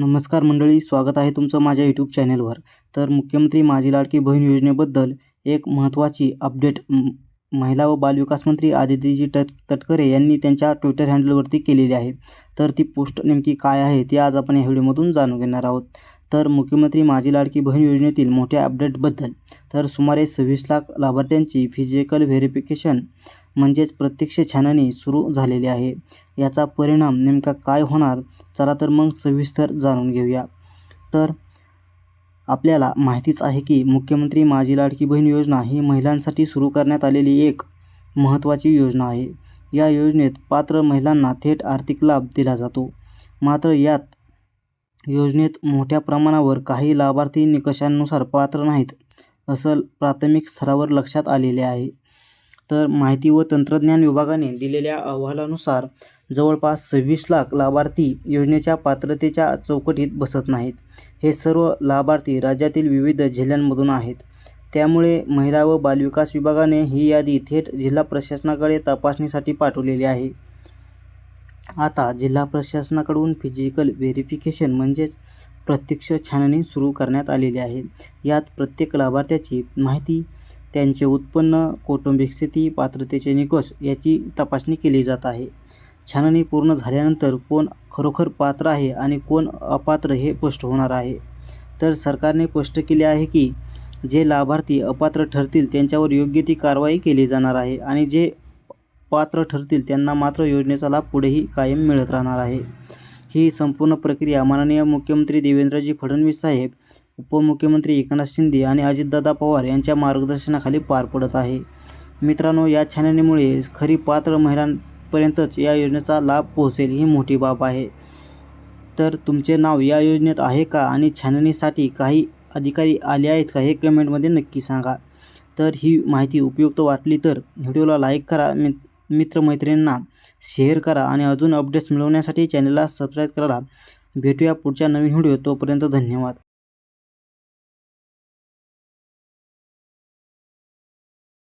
नमस्कार मंडळी स्वागत आहे तुमचं माझ्या यूट्यूब चॅनेलवर तर मुख्यमंत्री माझी लाडकी बहीण योजनेबद्दल एक महत्त्वाची अपडेट महिला व बालविकास मंत्री आदितीजी तट तटकरे यांनी त्यांच्या ट्विटर हँडलवरती केलेली आहे. तर ती पोस्ट नेमकी काय आहे ती आज आपण या व्हिडिओमधून जाणून घेणार आहोत. तर मुख्यमंत्री माझी लाडकी बहीण योजनेतील मोठ्या अपडेटबद्दल तर सुमारे सव्वीस लाख लाभार्थ्यांची फिजिकल व्हेरिफिकेशन म्हणजेच प्रत्यक्ष छाननी सुरू झालेली आहे. याचा परिणाम नेमका काय होणार? चला तर मग सविस्तर जाणून घेऊया. तर आपल्याला माहितीच आहे की मुख्यमंत्री माझी लाडकी बहीण योजना ही महिलांसाठी सुरू करण्यात आलेली एक महत्त्वाची योजना आहे. या योजनेत पात्र महिलांना थेट आर्थिक लाभ दिला जातो. मात्र यात योजनेत मोठ्या प्रमाणावर काही लाभार्थी निकषांनुसार पात्र नाहीत असं प्राथमिक स्तरावर लक्षात आलेले आहे. तर माहिती व तंत्रज्ञान विभागाने दिलेल्या अहवालानुसार जवळपास सव्वीस लाख लाभार्थी योजनेच्या पात्रतेच्या चौकटीत बसत नाहीत. हे सर्व लाभार्थी राज्यातील विविध जिल्ह्यांमधून आहेत. त्यामुळे महिला व बालविकास विभागाने ही यादी थेट जिल्हा प्रशासनाकडे तपासणीसाठी पाठवलेली आहे. आता जिल्हा प्रशासनाकडून फिजिकल व्हेरिफिकेशन म्हणजेच प्रत्यक्ष छाननी सुरू करण्यात आलेली आहे. यात प्रत्येक लाभार्थ्याची माहिती त्यांचे उत्पन्न कौटुंबिक स्थिती पात्रतेचे निकष याची तपासणी केली जात आहे. छाननी पूर्ण झाल्यानंतर कोण खरोखर पात्र आहे आणि कोण अपात्र हे स्पष्ट होणार आहे. तर सरकारने स्पष्ट केले आहे की जे लाभार्थी अपात्र ठरतील त्यांच्यावर योग्य ती कारवाई केली जाणार आहे आणि जे पात्र ठरतील त्यांना मात्र योजनेचा लाभ पुढेही कायम मिळत राहणार आहे. ही संपूर्ण प्रक्रिया माननीय मुख्यमंत्री देवेंद्रजी फडणवीस साहेब उपमुख्यमंत्री एकनाथ शिंदे आणि अजितदादा पवार यांच्या मार्गदर्शनाखाली पार पडत आहे. मित्रांनो या छाननीमुळे खरी पात्र पर्यंतच या योजनेचा लाभ पोहोचेल ही मोठी बाब आहे. तर तुमचे नाव या योजनेत आहे का आणि छाननीसाठी काही अधिकारी आले आहेत का हे कमेंटमध्ये नक्की सांगा. तर ही माहिती उपयुक्त वाटली तर व्हिडिओला लाईक करा मि मित्रमैत्रिणींना शेअर करा आणि अजून अपडेट्स मिळवण्यासाठी चॅनलला सबस्क्राईब करा. भेटूया पुढच्या नवीन व्हिडिओ तोपर्यंत धन्यवाद.